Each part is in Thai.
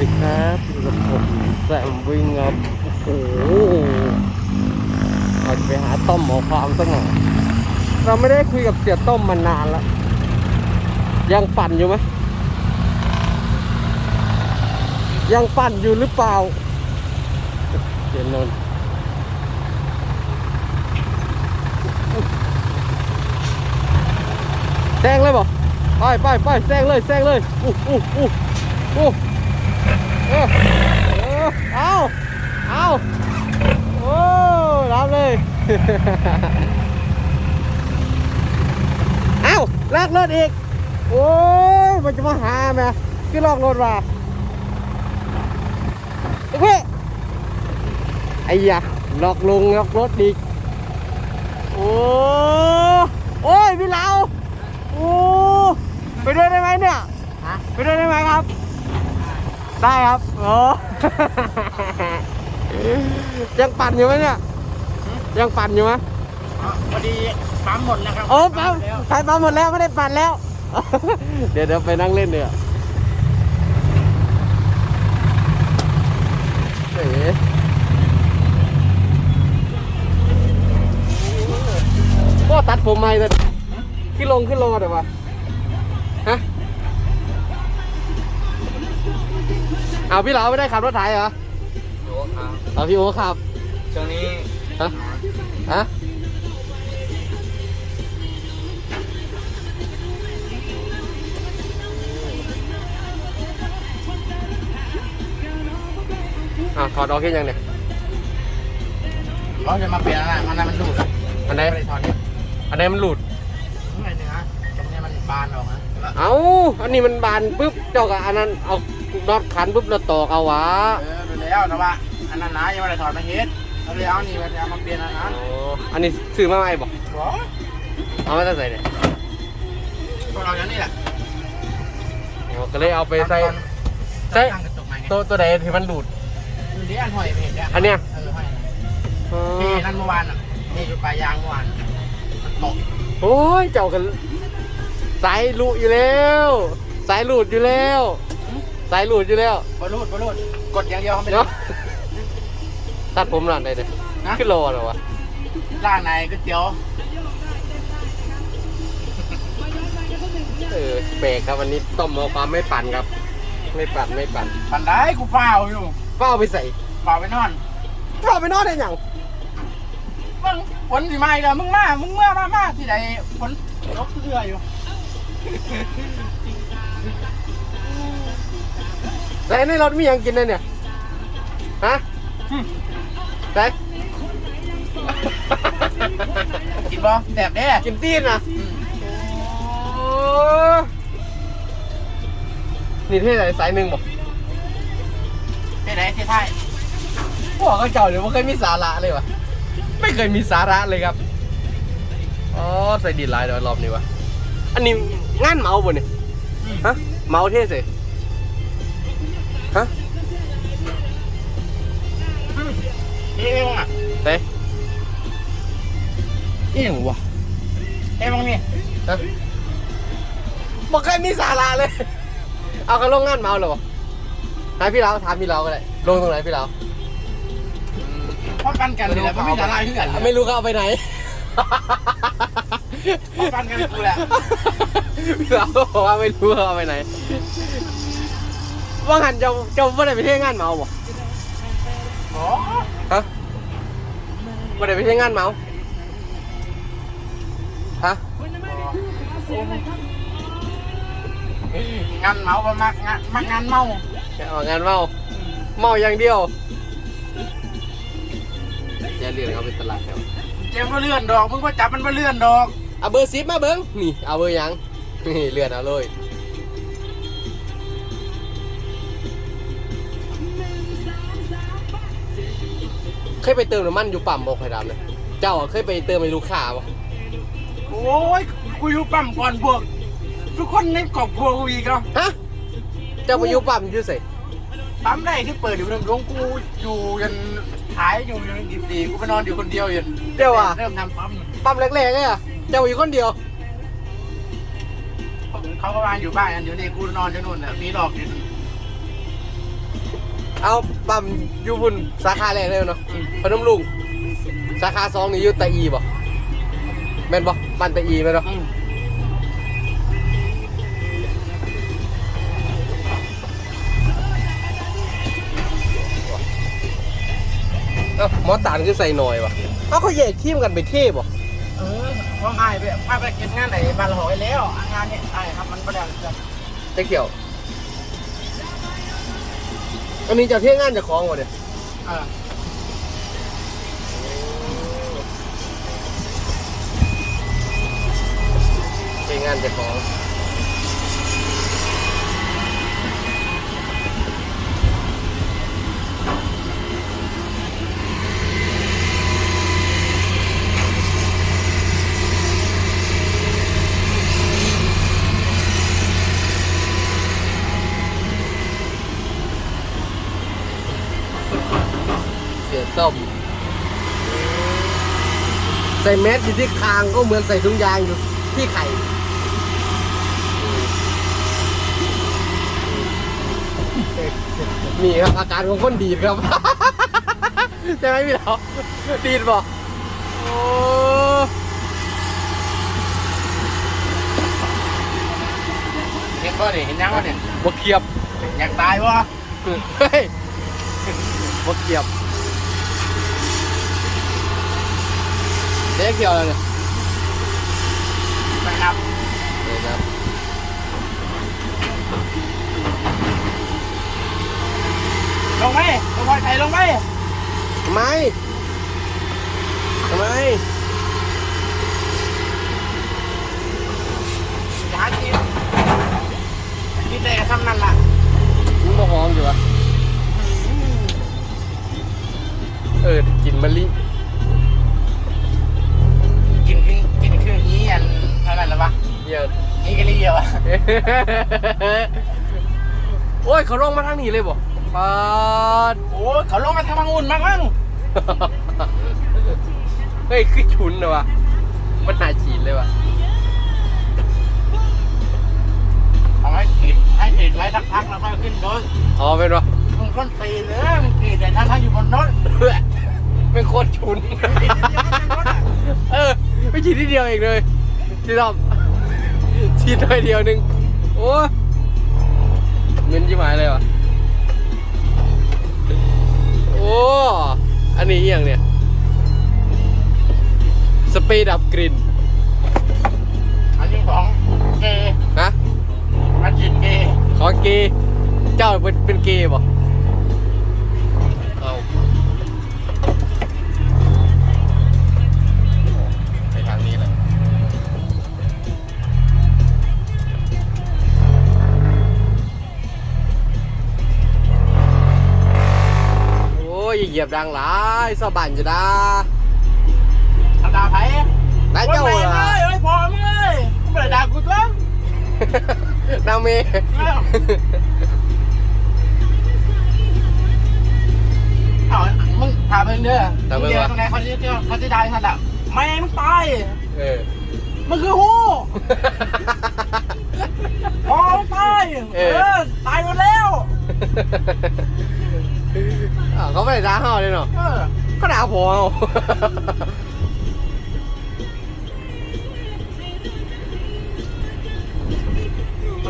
ดีครับอยู่กับผมแซมวิ่งครับโอ้โหเราจะไปหาต้มหมอความสักหน่อยเราไม่ได้คุยกับเสียต้มมานานแล้ว ยังปั่นอยู่ไหมยังปั่นอยู่หรือเปล่าเดี๋ยวนนท์แซงเลยบ่ไปไปไปแซงเลยแซงเลยอู้อู้อู้อู้ เออเออเอาเอาโอ้รับเลย เอาลากรถอีก โอ้ย มันจะมาหาแม่คือลอกรถว่ะเฮ้ยไอ้ยะลอกลงลอกรถอีก โอ้โอ้ยพี่เหลาโอ้ไปด้วยได้ไหมเนี่ย ไปด้วยได้ไหมครับ ได้ครับ โอ้ ยังปั่นอยู่ไหมเนี่ย ยังปั่นอยู่ไหมอ๋อพอดีปั๊มหมดแล้วครับโอ้ปั๊มแล้วใช้ปั๊มหมดแล้วไม่ได้ปั่นแล้ว เดี๋ยวเดี๋ยวไปนั่งเล่นเดี๋ยวเอ๋ก็ตัดผมใหม่เลยขึ้นลงขึ้นลงกันเดี๋ยววะฮะ เอาพี่เหลาไม่ได้ขับรถไถเหรอโอ้ครับเอาพี่โอขับช่วงนี้ฮะฮะอะถอดออกแค่ยังเนี่ยเขาจะมาเปลี่ยนอะไรมันอะไรมันหลุดอันไหนไม่ได้ถอดเนี่ยอันไหนมันหลุด ไม่เนี่ยนะตรงเนี้ยมันบานออกนะ เอาอันนี้มันบานปุ๊บเจ้ากับอันนั้นเอา น็อตขันปุ๊บแล้วตอกเอาวะเออดูแล้วแต่ว่าอันนั้นนะยังไม่ได้ถอดมาเฮ็ดเราเลยเอานี่มาเอามาเปลี่ยนอันนั้นอ๋ออันนี้ซื้อมาใหม่บอกโอ้เอามาตั้งใส่เนี่ยพวกเราอย่างนี้แหละอ๋อก็เลยเอาไปใส่ตอนใส่ตั้งกระจกใหม่ไงตัวตัวใดที่มันหลุดดูดิอันห้อยไปเห็นเนี่ยอันเนี้ย เออห้อยอ๋อที่นั่นเมื่อวานอะที่อยู่ปลายยางเมื่อวานมันตกโอ้ยเจ้ากันสายหลุดอยู่แล้ว สายหลุดอยู่แล้ว สายหลุดอยู่แล้วบอลลูดบอลลูดกดอย่างเดียวเขาไม่เนาะได้ตัดผมหลานได้เลยนะขึ้นโลเหรอวะร้านไหนก๋วยเตี๋ยวเออแปลกครับวันนี้ต้มเอาความไม่ปั่นครับ ไม่ปั่นไม่ปั่นปันได้กูเฝ้าวอยู่เฝ้าไปใส่เฝ้าวไปนอนเฝ้าไปนอนได้ยังมึงฝนสิมาอีกแล้วมึงมามึงเมื่อมามาที่ไหนฝนตกเรืออยู่ ใส่ในรถมีหยังกินเลยเนี่ย ฮะใส่กินบ่แสบเด้กินตีนนะอืมโอ้นี่เท่ไหนสายหนึ่งบอกที่ไหนที่ไทยพวกเขาเจ้าเดี๋ยวไม่เคยมีสาระเลยวะไม่เคยมีสาระเลยครับ อ๋อใส่ดีดลายเดี๋ยวรอบนี้วะ อันนี้งานเมาบ่เนี่ยอืมฮะ เมาเท่สิ เต้เอียงวะเอ๊ะมึงนี่ฮะบอกเคยมีสาระเลย เอากันลงงานเมาเหรอวะถามพี่เราถามพี่เราก็ได้ลงตรงไหนพี่เราพ่อปันกันนี่แหละพ่อไม่ดาราขึ้นกันไม่รู้เขาเอาไปไหนพ่อปันกันกูแหละพี่เราก็บอกว่าไม่รู้เขาเอาไปไหน ว่างันเจ้าเจ้าไม่ได้ไปเที่ยวงานเมาบ่โอ้ฮะ ไม่ได้ไปเที่ยวงานเมาฮะงานเมาบ่มักงานมักงานเมาเอางานเมาเมาอย่างเดียวอย่าเรียนเขาเป็นตลาดแถวเจมส์ก็เลื่อนดอกมึงก็จับมันมาเลื่อนดอกเอาเบอร์สิบมาเบิ้งนี่เอาเบอร์หยังนี่เลื่อนเอาเลย เคยไปเติมน้ำมันอยู่ปั๊มบอกไข่ดำเลยเจ้าอะเคยไปเติมให้ลูกค้าปะโอ้ยกูอยู่ปั๊มก่อนพวก ทุกคนในครอบครัวกูอีกแล้วฮะเจ้าไปอยู่ปั๊มอยู่ใส่ปั๊มแรกที่เปิดอยู่ในหลวงกูอยู่ยันขายอยู่ยันดิบดีกูไปนอนอยู่คนเดียวยันเจ้าอะเริ่มทำปั๊มปั๊มแรกๆเลยอะเจ้าอยู่คนเดียว เขาก็วางอยู่บ้านกันอยู่นี่กูนอนอยู่นู่นน่ะมีหลอกอยู่ เอาปั๊มอยูบุญสาขาแรกเลยเนาะพนมลุงสาขาสองนี่อยู่ตะอีบ่แม่นบ่บ้านตะอีแม่นบ่อืมเอ้าหมอตานคือใส่หน่อยวะเอ้าเขาแยกทีมกันไปเทพบ่เออว่าง่ายไปพาไปกินงานไหนบ้านเราหอยแล้ว งานเนี่ยใช่ครับมันประเดี๋ยวจะจะเกี่ยว อันนี้จะเที่ยงงานจะคล้องวะเนี่ยเออเที่ยงงานจะคล้อง สียส้ม ใส่แมสอยู่ที่คางก็เหมือนใส่ถุงยางอยู่ที่ไข่นี่ครับอาการของคนดีดครับใช่ไหมพี่เราดีดบอกโอ้เห็นป่ะเนี่ยเห็นยังป่ะเนี่ยบกเขียบอยากตายวะเฮ้ยบกเขียบ เด็กเขียวเลยไปครับเลยครับลงไหมลงไปไทยลงไหมทำไมทำไมอย่าหากินกินได้ก็ทำนั่นล่ะมึงมาหอมอยู่วะเออกินมะลิ อันอะไรหรอวะเยอะนี่ก็เรียกวะโอ้ย เขาลงมาทางนี้เลยบ่ปาดโอ้ยเขาลงมาทำมังอุ่นมากมั้งเฮ้ย คือชุนนะวะมันหาฉีดเลยวะเอาให้ขีดให้ขีดไว้สักพักแล้วค่อยขึ้นรถอ๋อเป็นวะมึงก้นตีเลยมึงกรีดแต่ถ้าถ้าอยู่บนรถเป็นโคตรชุน เออไม่ฉีดทีเดียวเองเลย ที่ทำฉีดหน่อยเดียวหนึงโอ้ยเงินยิ่หายเลยวะโอ้อันนี้อหย่างเนี่ยสเปรย์ดับกลิ่นอันนี้ของเกย์ฮะมาฉีดเกย์ของเกย์เจ้าเป็นเป็นเกย์บ่เอา ยียบดังหลายสะบันจะได้ทำดาไผ่นายเจ้าโอ้ยเหรอเอ้ยพอมึงเอ้ยมึงไม่ได้ด่ากูตัวนางเมย์เอามึงถามมึงเด้อมึงเดียวตรงไหนเขาจะเขาจะได้ทันอะแม่มึงตายเออมึงคือฮู้พอตายเออตายหมดแล้ว เขาไม่ได้ด่าเฮาเลยเนาะเออก็ด่าผมเอา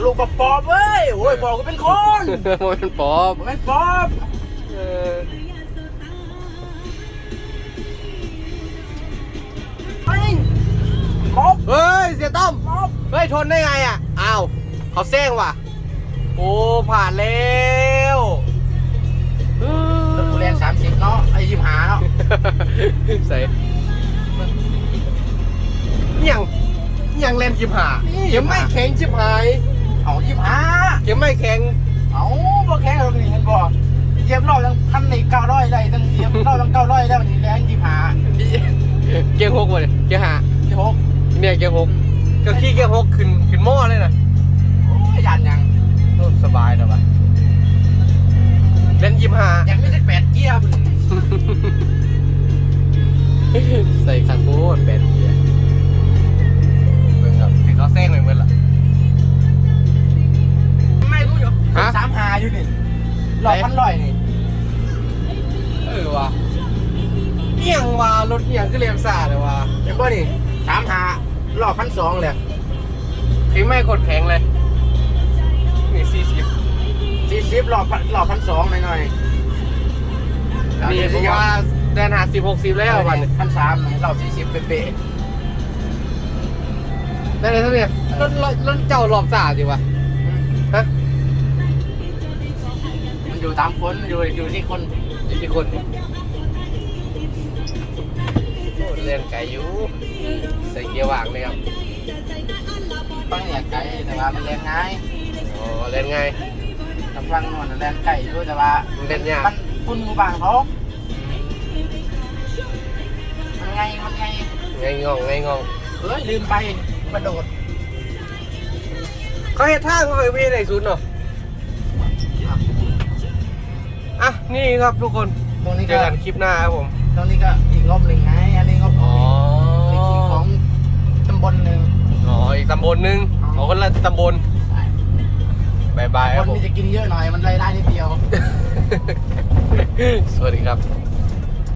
ลูกปอบปอบเว้ยโอ้ยบอกกูเป็นคนมันเป็นปอบไม่ปอบเออไอ้มอบเฮ้ยเสียต้อม มอบเฮ้ย ทนได้ไงอะ อ้าว เขาแซงว่ะ โอ้ ผ่านแล้ว ยิมหาเนาะใส่เอียงเอียงเล่นจิบหาเข็มไม่แข็งจิบหายเอายิมหาเข็มไม่แข็งเอาบ่แข็งเราหนีกันบ่เหยียบรอบตั้งพันในเก้าร้อยได้ตั้งเหยียบรอบตั้งเก้าร้อยได้วันนี้แล้วยิมหาเกียร์หกวะเนี่ยเกียร์หาที่หกเนี่ยเกียร์หกก็ขี้เกียร์หกขึ้นขึ้นหม้อเลยนะโอ้ยยันยังโอ้สบายนะวะเล่นยิมหายังไม่ได้แปดเกียร์พุ่น ใส่คันโบ้แปดเกียร์เบิ่งครับที่เขาแซงไปเมื่อละไม่รู้อยู่ฮะสามหาอยู่นี่รอบพันร้อยนี่อว่ะเอียงว่ารถเอียงคือเรียมซ่าเลยว่ะเห็นป่ะนี่สามหารอบพันสองเลยถึงไม่กดแข็งเลยนี่สี่สิบสี่สิบรอบรอบพันสองหน่อยหน่อย ๆนี่ผมว่าแดนหาสิบหกสิบแล้ววันนี้พันสามรอบสี่สิบเป๊ะได้เลยเท่านี้รถรถรถเจ้ารอบซ่าจริงวะๆฮะมันอยู่ตามคนอยู่อยู่ที่คนอยู่ที่คนโอ้เรียนไก่อยู่ใส่เกียร์ว่างเลยครับฟังเนี่ยไก่แต่ว่ามันแรงง่ายอ๋อเล่นไงแต่ฟังนวลแรงไก่ด้วยแต่ว่ามันเล่นยาก มันคุณหมู่บ้านเขามันไงมันไงไงงองไงงองเอ้ยลืมไปกระโดดเขาเห็นท่าเขาเคยวิ่งในศูนย์เนาะอะนี่ครับทุกคนตรงนี้เจก็อกันคลิปหน้าครับผม ตรงนี้ก็อีกงบหนึ่งไงอันนี้งบอ๋ออีกของตำบลหนึ่งอ๋ออีกตำบลหนึงอ๋อคนละตำบลบายบายคครับนผม นี้จะกินเยอะหน่อยมันรายได้นิดเดียว สวัสดีครับ